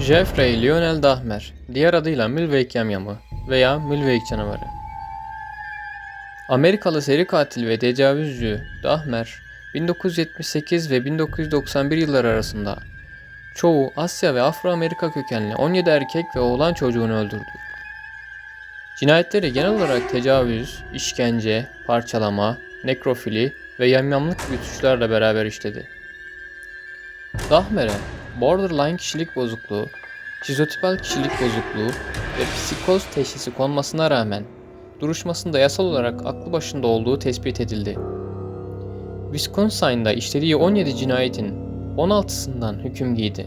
Jeffrey Lionel Dahmer, diğer adıyla Milwaukee Yamyamı veya Milwaukee canavarı. Amerikalı seri katil ve tecavüzcü Dahmer, 1978 ve 1991 yılları arasında çoğu Asya ve Afro-Amerika kökenli 17 erkek ve oğlan çocuğunu öldürdü. Cinayetleri genel olarak tecavüz, işkence, parçalama, nekrofili ve yamyamlık gibi suçlarla beraber işledi. Dahmer'e borderline kişilik bozukluğu, şizotipal kişilik bozukluğu ve psikoz teşhisi konmasına rağmen duruşmasında yasal olarak aklı başında olduğu tespit edildi. Wisconsin'da işlediği 17 cinayetin 16'sından hüküm giydi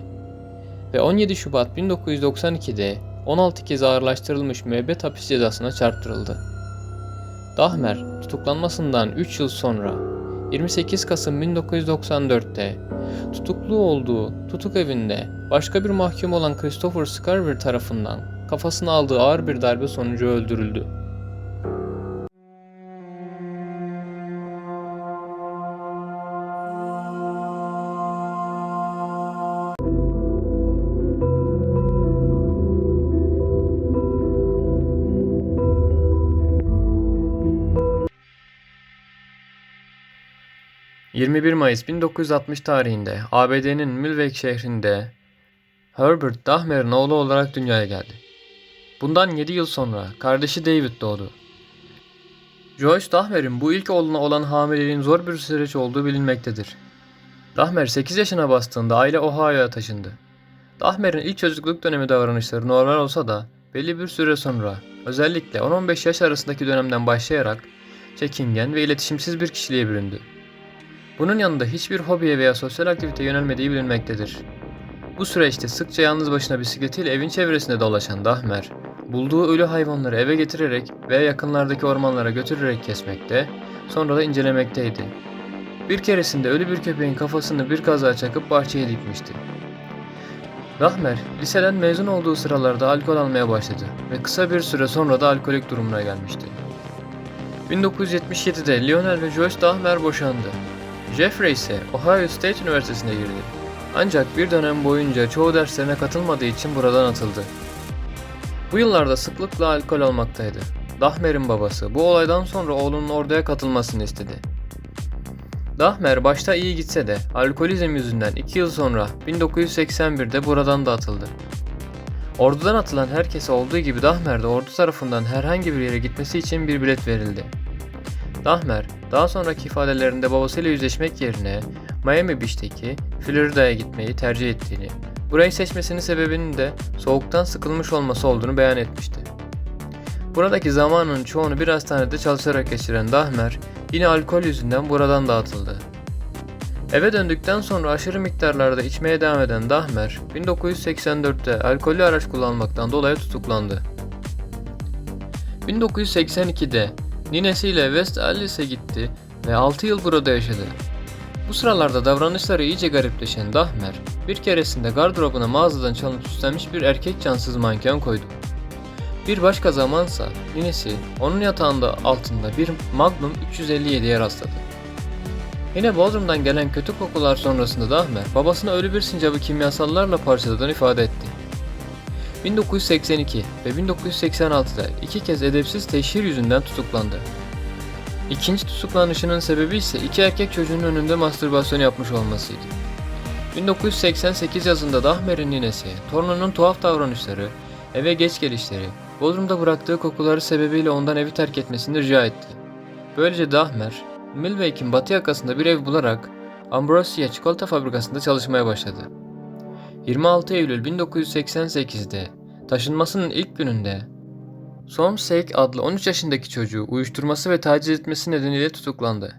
ve 17 Şubat 1992'de 16 kez ağırlaştırılmış müebbet hapis cezasına çarptırıldı. Dahmer tutuklanmasından 3 yıl sonra 28 Kasım 1994'te tutuklu olduğu tutuk evinde başka bir mahkum olan Christopher Scarver tarafından kafasına aldığı ağır bir darbe sonucu öldürüldü. ...21 Mayıs 1960 tarihinde ABD'nin Milwaukee şehrinde Herbert Dahmer'in oğlu olarak dünyaya geldi. Bundan 7 yıl sonra kardeşi David doğdu. Joyce Dahmer'in bu ilk oğluna olan hamileliğin zor bir süreç olduğu bilinmektedir. Dahmer 8 yaşına bastığında aile Ohio'ya taşındı. Dahmer'in ilk çocukluk dönemi davranışları normal olsa da belli bir süre sonra özellikle 10-15 yaş arasındaki dönemden başlayarak çekingen ve iletişimsiz bir kişiliğe büründü. Bunun yanında hiçbir hobiye veya sosyal aktivite yönelmediği bilinmektedir. Bu süreçte sıkça yalnız başına bisikletiyle evin çevresinde dolaşan Dahmer, bulduğu ölü hayvanları eve getirerek veya yakınlardaki ormanlara götürerek kesmekte, sonra da incelemekteydi. Bir keresinde ölü bir köpeğin kafasını bir kaza çakıp bahçeye dikmişti. Dahmer, liseden mezun olduğu sıralarda alkol almaya başladı ve kısa bir süre sonra da alkolik durumuna gelmişti. 1977'de Lionel ve Joyce Dahmer boşandı. Jeffrey ise Ohio State Üniversitesi'ne girdi. Ancak bir dönem boyunca çoğu derslerine katılmadığı için buradan atıldı. Bu yıllarda sıklıkla alkol almaktaydı. Dahmer'in babası bu olaydan sonra oğlunun orduya katılmasını istedi. Dahmer başta iyi gitse de alkolizm yüzünden 2 yıl sonra 1981'de buradan da atıldı. Ordudan atılan herkese olduğu gibi Dahmer de ordu tarafından herhangi bir yere gitmesi için bir bilet verildi. Dahmer daha sonraki ifadelerinde babasıyla yüzleşmek yerine Miami Beach'teki Florida'ya gitmeyi tercih ettiğini, burayı seçmesinin sebebinin de soğuktan sıkılmış olması olduğunu beyan etmişti. Buradaki zamanın çoğunu bir hastanede çalışarak geçiren Dahmer, yine alkol yüzünden buradan dağıtıldı. Eve döndükten sonra aşırı miktarlarda içmeye devam eden Dahmer, 1984'te alkollü araç kullanmaktan dolayı tutuklandı. 1982'de ninesiyle West Alice'e gitti ve 6 yıl burada yaşadı. Bu sıralarda davranışları iyice garipleşen Dahmer, bir keresinde gardırobuna mağazadan çalıp süslenmiş bir erkek cansız manken koydu. Bir başka zamansa ninesi onun yatağında altında bir Magnum 357'ye rastladı. Yine Bodrum'dan gelen kötü kokular sonrasında Dahmer babasına ölü bir sincabı kimyasallarla parçaladığını ifade etti. 1982 ve 1986'da iki kez edepsiz teşhir yüzünden tutuklandı. İkinci tutuklanışının sebebi ise iki erkek çocuğun önünde mastürbasyon yapmış olmasıydı. 1988 yazında Dahmer'in ninesi, torununun tuhaf davranışları, eve geç gelişleri, Bodrum'da bıraktığı kokuları sebebiyle ondan evi terk etmesini rica etti. Böylece Dahmer, Milwaukee'in batı yakasında bir ev bularak Ambrosia çikolata fabrikasında çalışmaya başladı. 26 Eylül 1988'de taşınmasının ilk gününde Somsek adlı 13 yaşındaki çocuğu uyuşturması ve taciz etmesi nedeniyle tutuklandı.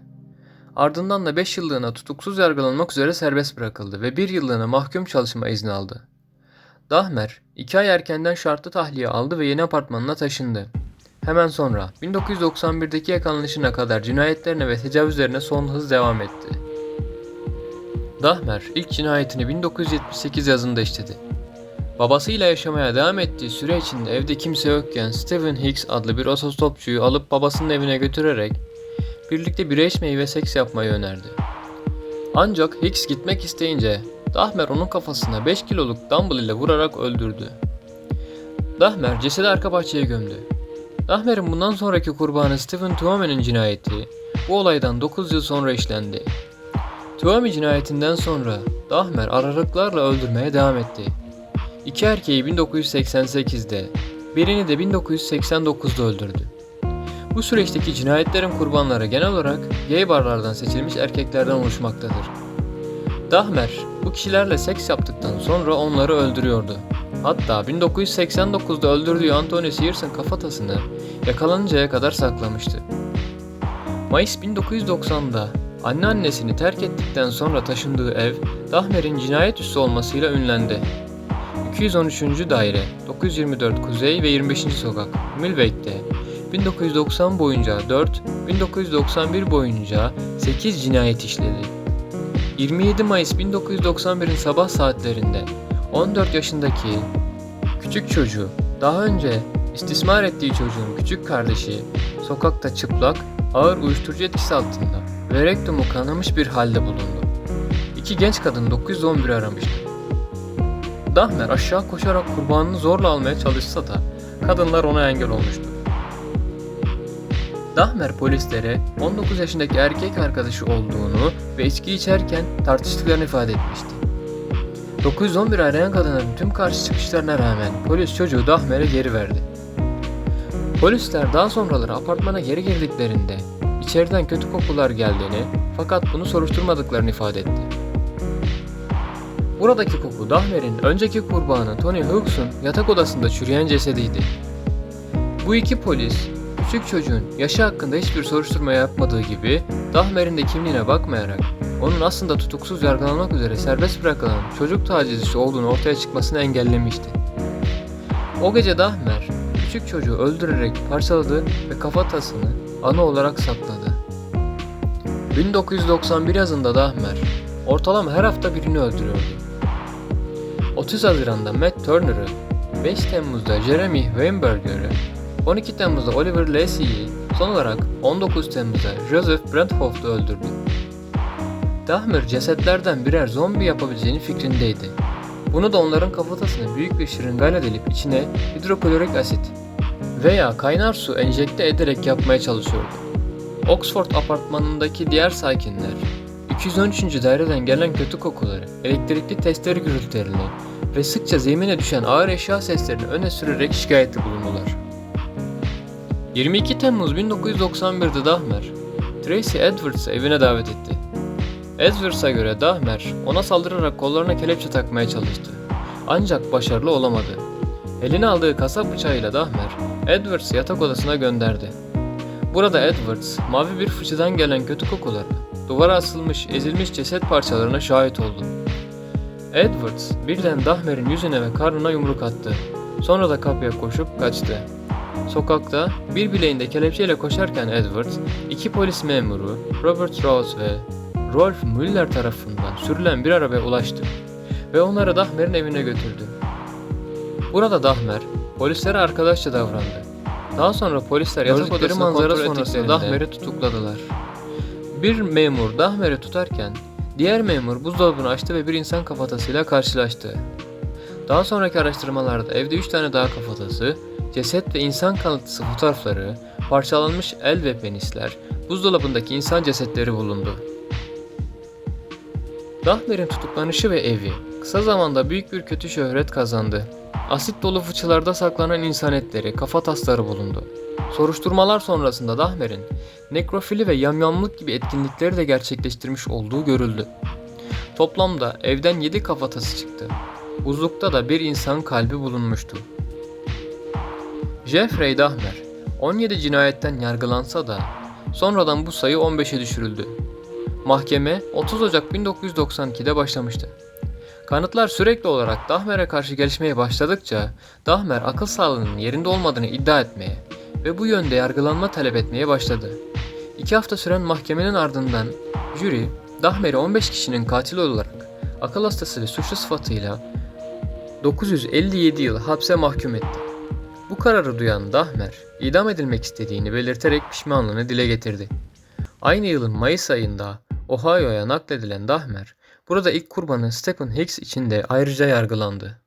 Ardından da 5 yıllığına tutuksuz yargılanmak üzere serbest bırakıldı ve 1 yıllığına mahkum çalışma izni aldı. Dahmer, 2 ay erkenden şartlı tahliye aldı ve yeni apartmanına taşındı. Hemen sonra 1991'deki yakalanışına kadar cinayetlerine ve tecavüzlerine son hız devam etti. Dahmer ilk cinayetini 1978 yazında işledi. Babasıyla yaşamaya devam ettiği süre içinde evde kimse yokken Stephen Hicks adlı bir otostopçuyu alıp babasının evine götürerek birlikte bira içmeyi ve seks yapmayı önerdi. Ancak Hicks gitmek isteyince Dahmer onun kafasına 5 kiloluk dumbbell ile vurarak öldürdü. Dahmer cesedi arka bahçeye gömdü. Dahmer'in bundan sonraki kurbanı Stephen Tuomi'nin cinayeti bu olaydan 9 yıl sonra işlendi. Tuomi cinayetinden sonra Dahmer aralıklarla öldürmeye devam etti. İki erkeği 1988'de, birini de 1989'da öldürdü. Bu süreçteki cinayetlerin kurbanları genel olarak gay barlardan seçilmiş erkeklerden oluşmaktadır. Dahmer bu kişilerle seks yaptıktan sonra onları öldürüyordu. Hatta 1989'da öldürdüğü Anthony Sears'ın kafatasını yakalanıncaya kadar saklamıştı. Mayıs 1990'da anneannesini terk ettikten sonra taşındığı ev Dahmer'in cinayet üssü olmasıyla ünlendi. 213. daire, 924 Kuzey ve 25. sokak, Milwaukee 1990 boyunca 4, 1991 boyunca 8 cinayet işledi. 27 Mayıs 1991'in sabah saatlerinde 14 yaşındaki küçük çocuğu daha önce istismar ettiği çocuğun küçük kardeşi sokakta çıplak, ağır uyuşturucu etkisi altında ve rektumu kanamış bir halde bulundu. İki genç kadın 911 aramıştı. Dahmer aşağı koşarak kurbanını zorla almaya çalışsa da kadınlar ona engel olmuştu. Dahmer polislere 19 yaşındaki erkek arkadaşı olduğunu ve içki içerken tartıştıklarını ifade etmişti. 911 arayan kadının tüm karşı çıkışlarına rağmen polis çocuğu Dahmer'e geri verdi. Polisler daha sonraları apartmana geri girdiklerinde içeriden kötü kokular geldiğini fakat bunu soruşturmadıklarını ifade etti. Buradaki koku Dahmer'in önceki kurbanı Tony Hugges'un yatak odasında çürüyen cesediydi. Bu iki polis küçük çocuğun yaşı hakkında hiçbir soruşturma yapmadığı gibi Dahmer'in de kimliğine bakmayarak onun aslında tutuksuz yargılanmak üzere serbest bırakılan çocuk tacizcisi olduğunu ortaya çıkmasını engellemişti. O gece Dahmer küçük çocuğu öldürerek parçaladı ve kafatasını anı olarak sakladı. 1991 yazında Dahmer ortalama her hafta birini öldürüyordu. 30 Haziran'da Matt Turner'ı, 5 Temmuz'da Jeremy Weinberger'ı, 12 Temmuz'da Oliver Lacey'i, son olarak 19 Temmuz'da Joseph Brenthoff'u öldürdü. Dahmer cesetlerden birer zombi yapabileceğini fikrindeydi. Bunu da onların kafatasını büyük bir şırıngayla delip içine hidroklorik asit veya kaynar su enjekte ederek yapmaya çalışıyordu. Oxford apartmanındaki diğer sakinler 213. daireden gelen kötü kokuları, elektrikli testere gürültülerini ve sıkça zemine düşen ağır eşya seslerini öne sürerek şikayetli bulundular. 22 Temmuz 1991'de Dahmer, Tracy Edwards'ı evine davet etti. Edwards'a göre Dahmer ona saldırarak kollarına kelepçe takmaya çalıştı. Ancak başarılı olamadı. Eline aldığı kasap bıçağıyla Dahmer, Edwards'ı yatak odasına gönderdi. Burada Edwards, mavi bir fıçıdan gelen kötü kokuları, duvara asılmış ezilmiş ceset parçalarına şahit oldu. Edwards birden Dahmer'in yüzüne ve karnına yumruk attı. Sonra da kapıya koşup kaçtı. Sokakta bir bileğinde kelepçeyle koşarken Edwards, iki polis memuru Robert Rose ve Rolf Müller tarafından sürülen bir arabaya ulaştı ve onları Dahmer'in evine götürdü. Burada Dahmer, polislere arkadaşça davrandı. Daha sonra polisler yatak odası manzara sonrasında Dahmer'i tutukladılar. Bir memur Dahmer'i tutarken diğer memur buzdolabını açtı ve bir insan kafatasıyla karşılaştı. Daha sonraki araştırmalarda evde 3 tane daha kafatası, ceset ve insan kalıntısı fotoğrafları, parçalanmış el ve penisler, buzdolabındaki insan cesetleri bulundu. Dahmer'in tutuklanışı ve evi kısa zamanda büyük bir kötü şöhret kazandı. Asit dolu fıçılarda saklanan insan etleri, kafa tasları bulundu. Soruşturmalar sonrasında Dahmer'in nekrofili ve yamyamlık gibi etkinlikleri de gerçekleştirmiş olduğu görüldü. Toplamda evden 7 kafatası çıktı. Buzlukta da bir insan kalbi bulunmuştu. Jeffrey Dahmer 17 cinayetten yargılansa da sonradan bu sayı 15'e düşürüldü. Mahkeme 30 Ocak 1992'de başlamıştı. Kanıtlar sürekli olarak Dahmer'e karşı gelişmeye başladıkça Dahmer akıl sağlığının yerinde olmadığını iddia etmeye ve bu yönde yargılanma talep etmeye başladı. İki hafta süren mahkemenin ardından jüri Dahmer'i 15 kişinin katili olarak akıl hastası ve suçlu sıfatıyla 957 yıl hapse mahkum etti. Bu kararı duyan Dahmer, idam edilmek istediğini belirterek pişmanlığını dile getirdi. Aynı yılın Mayıs ayında Ohio'ya nakledilen Dahmer, Burada ilk kurbanı Stephen Hicks için de ayrıca yargılandı.